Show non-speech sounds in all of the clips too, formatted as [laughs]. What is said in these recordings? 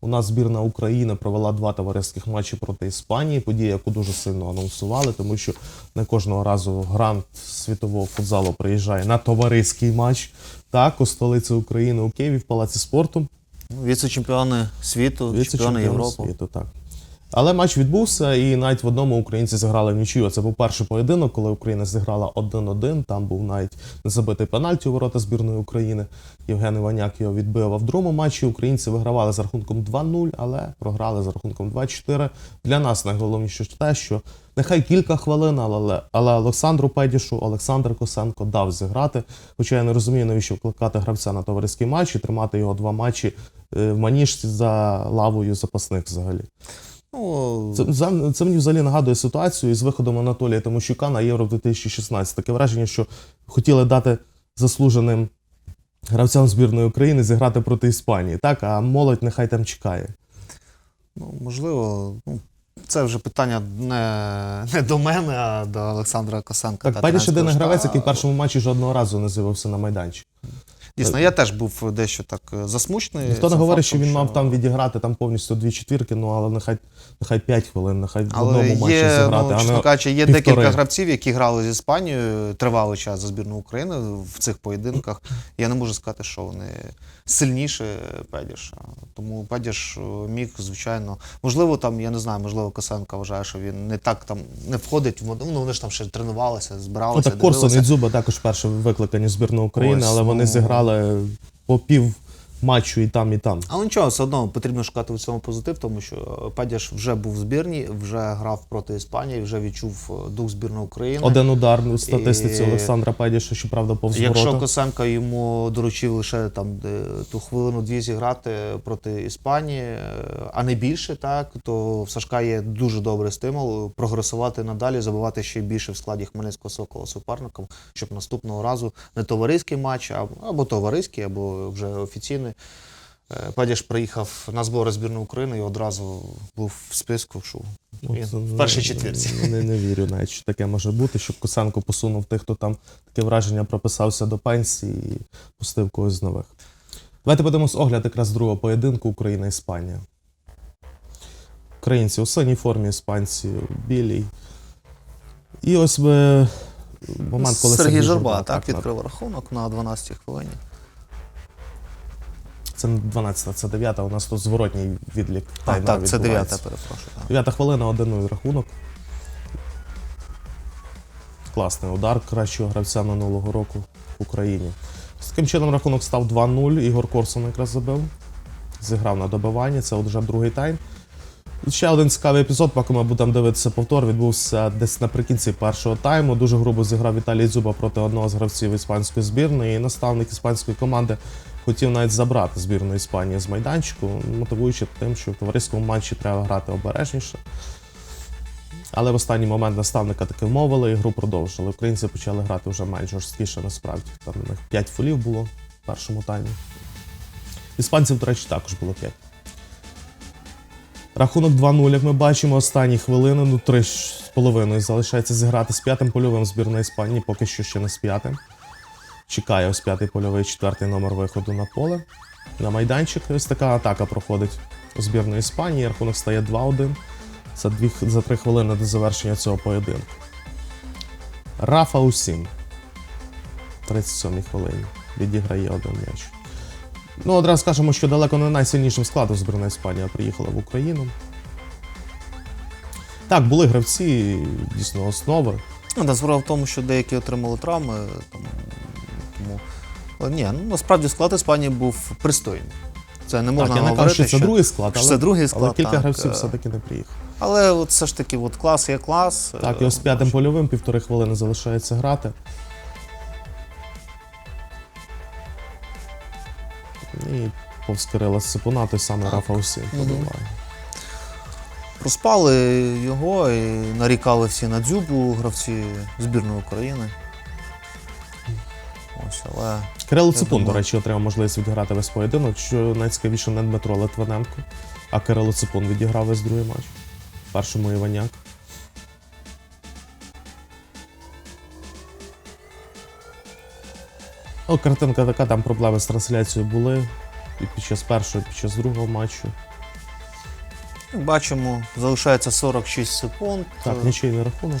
У нас збірна України провела два товариських матчі проти Іспанії. Подія, яку дуже сильно анонсували, тому що не кожного разу грант світового футзалу приїжджає на товариський матч. Так, у столиці України у Києві в палаці спорту. Віце-чемпіони світу, чемпіони Віце-чемпіон Європи. світу, так. Але матч відбувся, і навіть в одному українці зіграли в нічию. Це був перший поєдинок, коли Україна зіграла 1-1. Там був навіть незабитий пенальті у ворота збірної України. Євген Іваняк його відбив. А в другому матчі українці вигравали з рахунком 2-0, але програли з рахунком 2-4. Для нас найголовніше те, що нехай кілька хвилин, але, але Олександру Педішу Олександр Косенко дав зіграти. Хоча я не розумію, навіщо вкликати гравця на товариський матч і тримати його два матчі е, в маніжці за лавою запасних взагалі. Ну, Це, це мені взагалі нагадує ситуацію із виходом Анатолія Тимощука на Євро 2016. Таке враження, що хотіли дати заслуженим гравцям збірної України зіграти проти Іспанії. Так, а молодь нехай там чекає. ну, можливо, ну, це вже питання не, не до мене, а до Олександра Косенка. Так, та Педіш єдиний гравець, який в першому матчі жодного разу не з'явився на майданчик. Дійсно, я теж був дещо так е, засмучений. Ніхто не говорить, що він мав там відіграти там повністю дві четвірки, ну але нехай, нехай 5 хвилин, нехай в Але одному матчі є, зіграти, ну, чесно кажучи, є півтори. декілька гравців, які грали з Іспанією тривалий час за збірну України в цих поєдинках. Я не можу сказати, що вони сильніші Педіша. Тому Педіш е, міг, звичайно, можливо, там, я не знаю, можливо, Косенко вважає, що він не так там не входить в ну, вони ж там ще тренувалися, Ну, збиралися. так Корсон і. Дзюба також перші викликані збірну України, Ось, але вони ну. зіграли по пів матчу і там, і там. Але нічого, все одно потрібно шукати у цьому позитив, тому що Падяш вже був в збірні, вже грав проти Іспанії, вже відчув е, дух збірної України. Один удар у статистиці І- Олександра Педіша, щоправда, повз Якщо ворота. Косенко йому доручив лише там ту хвилину-дві зіграти проти Іспанії, е, а не більше, так то в Сашка є дуже добрий стимул прогресувати надалі, забивати ще більше в складі Хмельницького Сокола суперникам, щоб наступного разу не товариський матч, або товариський, або вже офіційний. Е, Падяш приїхав на збори збірної України і одразу був в списку, що Ну, він в першій четвірці. Не, не вірю навіть, що таке може бути, щоб Косенко посунув тих, хто там таке враження прописався до пенсії і пустив когось з нових. Давайте подивимось огляд якраз другого поєдинку Україна-Іспанія. Українці у синій формі, іспанці у білій. І ось би момент, коли Сергій Журба так, так, відкрив рахунок на 12-й хвилині. Це не 12, це 9, у нас тут зворотній відлік. А, тайма так, це відбувається. 9 перепрошую. Так. Дев'ята хвилина, 1-0 рахунок. Класний удар кращого гравця минулого року в Україні. З таким чином рахунок став 2-0. Ігор Корсон якраз забив. Зіграв на добиванні, це от вже другий тайм. Ще один цікавий епізод, поки ми будемо дивитися повтор, відбувся десь наприкінці першого тайму. Дуже грубо зіграв Віталій Дзюба проти одного з гравців іспанської збірної. І наставник іспанської команди хотів навіть забрати збірну Іспанії з майданчику, мотивуючи тим, що в товариському матчі треба грати обережніше. Але в останній момент наставника таки вмовили і гру продовжили. Українці почали грати вже менш жорсткіше насправді. Там у них 5 фолів було в першому таймі. Іспанців, до речі, також було 5. Рахунок 2-0, як ми бачимо, останні хвилини, ну 3,5 залишається зіграти з п'ятим польовим збірна Іспанії, поки що ще не з п'ятим. Чекає ось п'ятий польовий, четвертий номер виходу на поле. На майданчик ось така атака проходить у збірної Іспанії. Рахунок стає 2-1 за, дві, за 3 хвилини до завершення цього поєдинку. Рафа Усім. 37-й хвилині. Відіграє один м'яч. Ну, одразу скажемо, що далеко не найсильнішим складом збірна Іспанія приїхала в Україну. Так, були гравці, дійсно, основи. Ну, да, справа в тому, що деякі отримали травми. Там, тому... Ні, ну, насправді склад Іспанії був пристойний. Це не можна так, я не говорити. кажу, що це другий склад, що але, це другий склад, але кілька так, гравців е. все-таки не приїхали. Але от все ж таки, от клас є клас. Так, і Е, ось п'ятим польовим півтори хвилини залишається грати. І повз Кирила Сипуна, той самий Рафа Усім подаває. Проспали його і нарікали всі на дзюбу, гравці збірної України. Ось, але Кирило Ципун, до речі, отримав можливість відіграти весь поєдинок, що найцікавіше не Дмитро Литвиненко, а Кирило Ципун відіграв весь другий матч. В першому Іваняк. Ну, картинка така, там проблеми з трансляцією були і під час першого, і під час другого матчу. Бачимо, залишається 46 секунд. Так, Е, нічийний рахунок.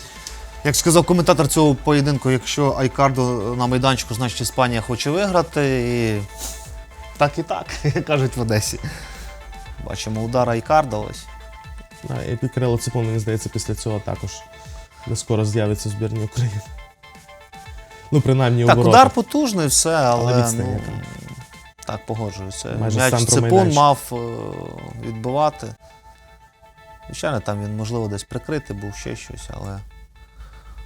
Як сказав коментатор цього поєдинку, якщо Айкардо на майданчику, значить Іспанія хоче виграти. І так і так, як [laughs] кажуть в Одесі. Бачимо удар Айкардо ось. А, і Ципун, мені здається, після цього також не скоро з'явиться в збірні України. Ну, принаймні, у Так, воротах. удар потужний, все, але, Але відстань ну, яка. так, погоджуюся. Майже з М'яч центру майданчика. мав е, відбивати. Звичайно, там він, можливо, десь прикритий був ще щось, але.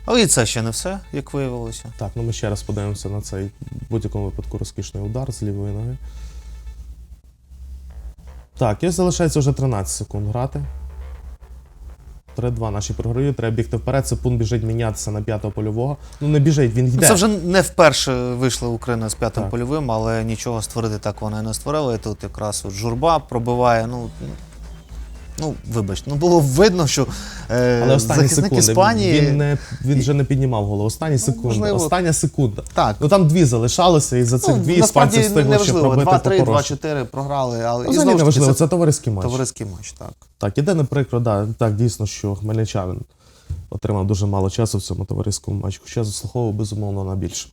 Але і це ще не все, як виявилося. Так, ну ми ще раз подивимося на цей в будь-якому випадку розкішний удар з лівої ноги. Так, і залишається вже 13 секунд грати. 3-2 наші програють, треба бігти вперед. Сипун біжить мінятися на п'ятого польового. Ну не біжить, він йде. Це вже не вперше вийшла Україна з п'ятим польовим, але нічого створити так вона і не створила. І тут якраз от журба пробиває. Ну, ну вибачте, ну було видно, що е, Але останні захисник секунди. Іспанії. Він, не, він вже не піднімав голову. Останні секунди. можливо. Остання секунда. Так. Ну там дві залишалося, і за цих дві іспанці встигли ще неважливо. пробити 2-3, по хорошому. 2-4 програли, але і Взагалі знову не ж таки, важливо, це товариський матч. товариський матч, так. Так, єдине прикро, да, так дійсно, що хмельничанин отримав дуже мало часу в цьому товариському матчі, хоча заслуховував безумовно на більше.